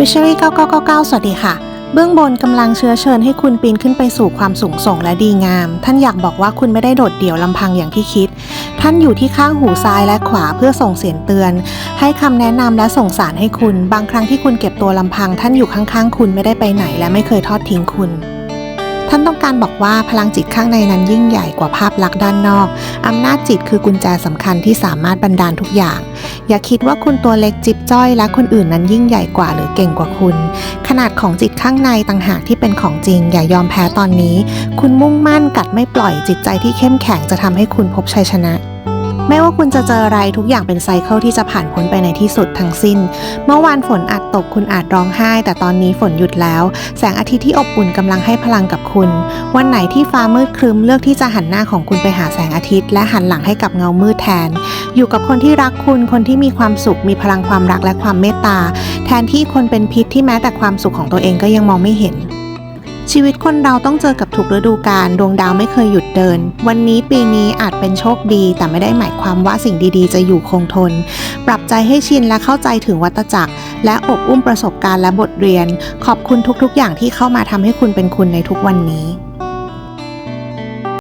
วิช r y 9999 สวัสดีค่ะ เบื้องบนกำลังเชื้อเชิญให้คุณปีนขึ้นไปสู่ความสูงส่งและดีงาม ท่านอยากบอกว่าคุณไม่ได้โดดเดี่ยวลำพังอย่างที่คิด ท่านอยู่ที่ข้างหูซ้ายและขวาเพื่อส่งเสียงเตือน ให้คำแนะนำและส่งสารให้คุณ บางครั้งที่คุณเก็บตัวลำพัง ท่านอยู่ข้างๆ คุณไม่ได้ไปไหนและไม่เคยทอดทิ้งคุณ ท่านต้องการบอกว่าพลังจิตข้างในนั้นยิ่งใหญ่กว่าภาพลักษณ์ด้านนอก อำนาจจิตคือกุญแจสำคัญที่สามารถบันดาลทุกอย่าง อย่าคิดว่าคุณตัวเล็กจิบจ้อยและคนอื่นนั้นยิ่งใหญ่กว่าหรือเก่งกว่าคุณ ขนาดของจิตข้างในต่างหากที่เป็นของจริง อย่ายอมแพ้ตอนนี้ คุณมุ่งมั่นกัดไม่ปล่อยจิตใจที่เข้มแข็งจะทำให้คุณพบชัยชนะ ไม่ว่าคุณจะเจออะไรทุกอย่างเป็นไซเคิลที่จะผ่านพ้นไปในที่สุดทั้งสิ้น เมื่อวานฝนอาจตกคุณอาจร้องไห้ แต่ตอนนี้ฝนหยุดแล้ว แสงอาทิตย์ที่อบอุ่นกำลังให้พลังกับคุณ วันไหนที่ฟ้ามืดครึ้มเลือกที่จะหันหน้าของคุณไปหาแสงอาทิตย์ และหันหลังให้กับเงามืดแทน อยู่กับคนที่รักคุณคนที่มีความสุขมีพลังความรักและความเมตตา แทนที่คนเป็นพิษที่แม้แต่ความสุขของตัวเองก็ยังมองไม่เห็น ชีวิตคนเราต้องเจอกับทุกฤดูกาลดวงดาวไม่เคยหยุดเดิน วันนี้ปีนี้อาจเป็นโชคดี แต่ไม่ได้หมายความว่าสิ่งดีๆ จะอยู่คงทน ปรับใจให้ชินและเข้าใจถึงวัตจักร และอบอุ้มประสบการณ์และบทเรียน ขอบคุณทุกๆ อย่างที่เข้ามาทำให้คุณเป็นคุณในทุกวันนี้